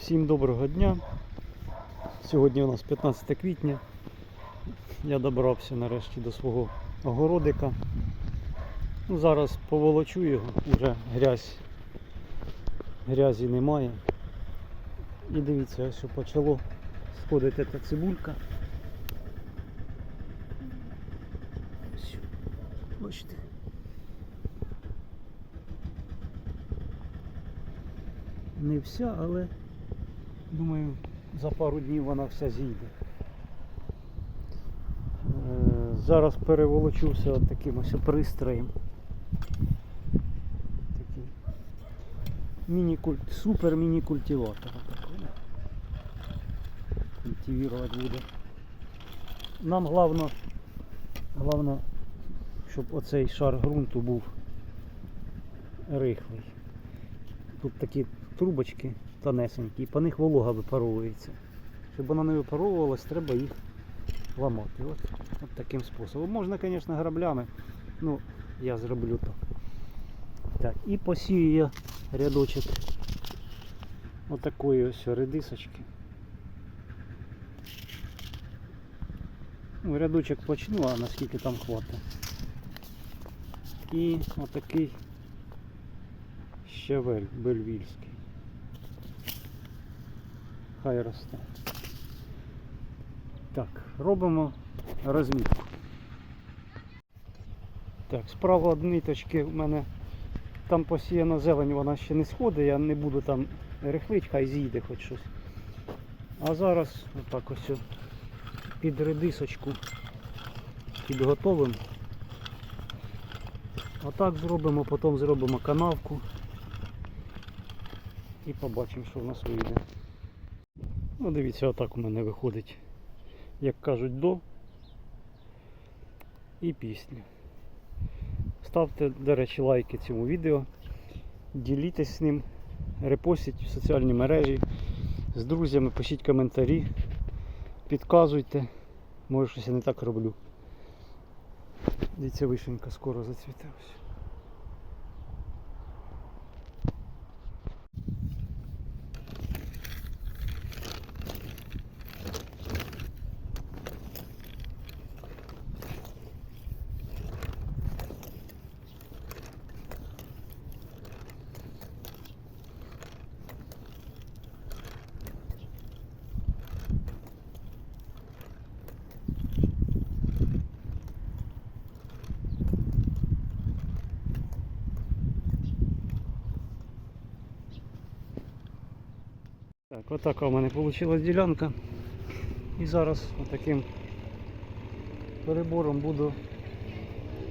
Всім доброго дня. Сьогодні у нас 15 квітня. Я добрався нарешті до свого огородика. Ну, зараз поволочу його, вже грязь, грязі немає. І дивіться, що почало сходити та цибулька. Ось, Бачите. Не вся, але думаю, за пару днів вона вся зійде. Е, Зараз переволочуся таким ось пристроєм. Такий супер міні-культиватор. Культивувати буде. Нам головне, головне, щоб оцей шар ґрунту був рихлий. Тут такі трубочки тонесенькі, по них волога випаровується. Щоб вона не випаровувалась, треба їх ламати. От, от таким способом. Можна, звісно, граблями. Ну, я зроблю то. Так, і посію я рядочок отакої ось редисочки. Ну, рядочок почну, а наскільки там хватить. І отакий щавель бельвільський. Хай росте. Так, робимо розмітку. Так, справа од ниточки в мене там посіяна зелень, вона ще не сходить, я не буду там рихлить, хай зійде хоч щось. А зараз отак ось під редисочку підготовимо. Отак зробимо, потім зробимо канавку і побачимо, що в нас вийде. Ну, дивіться, отак у мене виходить, як кажуть, до і після. Ставте, до речі, лайки цьому відео, ділітесь з ним, репостіть в соціальні мережі, з друзями, пишіть коментарі, підказуйте, може щось я не так роблю. Дивіться, вишенька скоро зацвіте Так, отака у мене вийшла ділянка. І зараз отаким перебором буду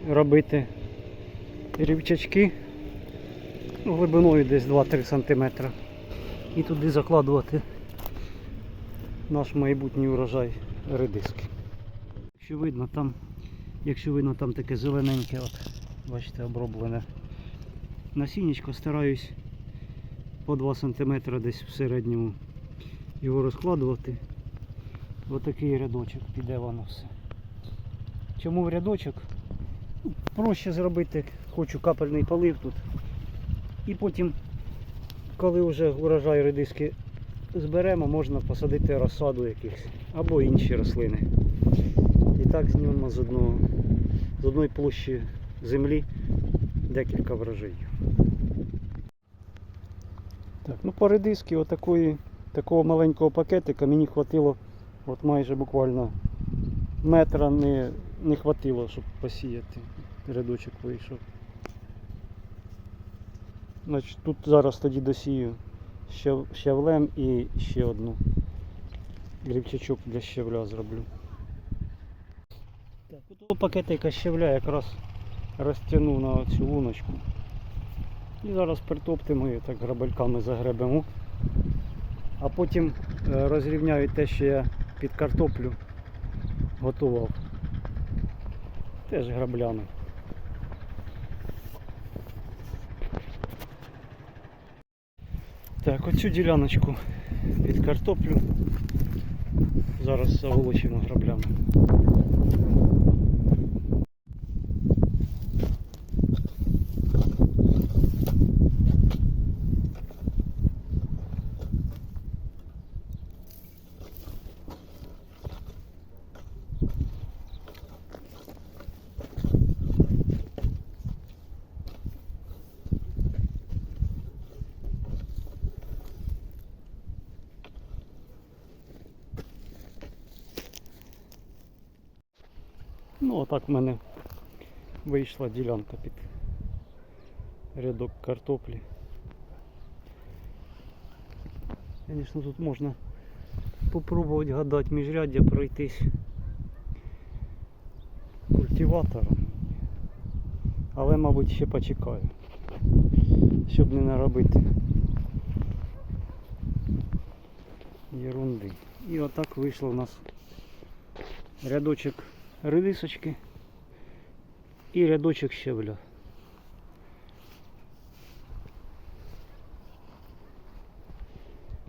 робити рівчачки ну, глибиною десь 2-3 см. І туди закладувати наш майбутній урожай редиски. Якщо видно там, якщо видно там таке зелененьке, от, бачите, оброблене насіннячко, стараюсь по 2 см десь в середньому його розкладувати. Отакий рядочок піде воно все. Чому в рядочок? Ну, Проще зробити, хочу капельний полив тут. І потім, коли вже урожай редиски зберемо, можна посадити розсаду якихось або інші рослини. І так знімемо з одного з одної площі землі декілька врожаїв. Так, ну по редиски отакої, такого маленького пакетика мені хватило от майже буквально метра не, не хватило, щоб посіяти. Рядочок вийшов. Значить, тут зараз тоді досію щав- щавлем і ще одну грибчачок для щавля зроблю. Так, пакетика щавля якраз розтягнув на цю луночку. І зараз притоптимо і так грабельками загребемо. А потім е, розрівняю те, що я під картоплю готував. Теж граблями. Так, оцю діляночку під картоплю. Зараз заволочимо граблями. Ну, отак в мене вийшла ділянка під рядок картоплі. Звісно, тут можна попробувати гадати міжряддя пройтись культиватором. Але, мабуть, ще почекаю, щоб не наробити ерунди. І отак вийшло у нас рядочок редисочки і рядочок щебля.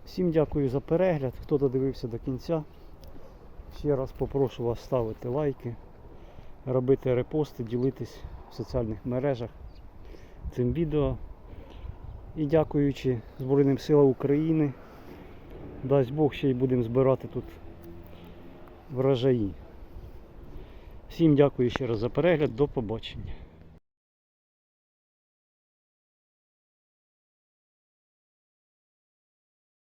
Всім дякую за перегляд, хто додивився до кінця. Ще раз попрошу вас ставити лайки, робити репости, ділитись в соціальних мережах цим відео. І дякуючи Збройним силам України, дасть Бог ще й будемо збирати тут врожаї. Всім дякую ще раз за перегляд, до побачення.